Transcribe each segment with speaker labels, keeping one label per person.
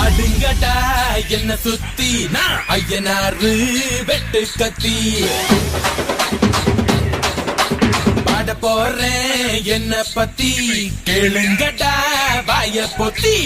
Speaker 1: அடுங்கடா என்ன சுத்தி நான் ஐயனாறு வெட்டு கத்தி பாட போறேன் என்ன பத்தி. கேளுங்கடா வாய பொத்தி.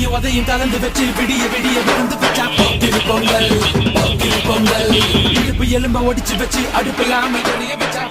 Speaker 1: இடிய உதையும் கலந்து வச்சு விடிய விடிய விழுந்து வச்சா பொங்கிரி பொங்கல் பொங்கிரி பொங்கல். இடுப்பு எலும்ப ஒடிச்சு வச்சு அடுப்பில்லாம வச்சா.